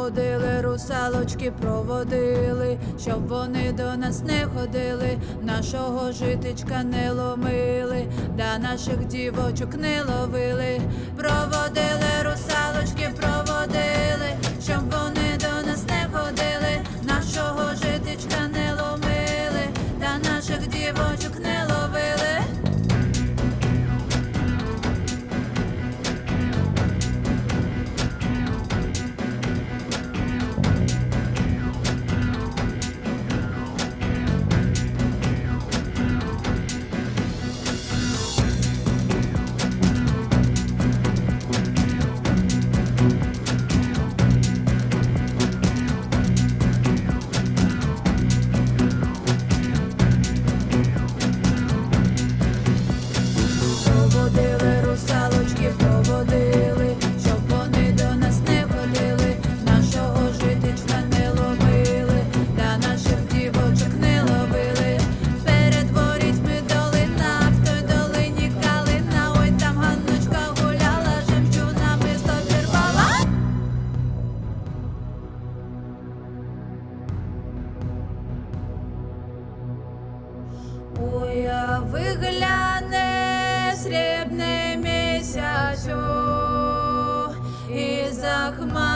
Проводили русалочки, проводили, щоб вони до нас не ходили, нашого житичка не ломили, да наших дівочок не ловили. Проводили русалочки, проводили, щоб вони до нас не ходили, нашого житичка не ломили, да наших дівочок Уяви гляне срібне місяцю, і за хмар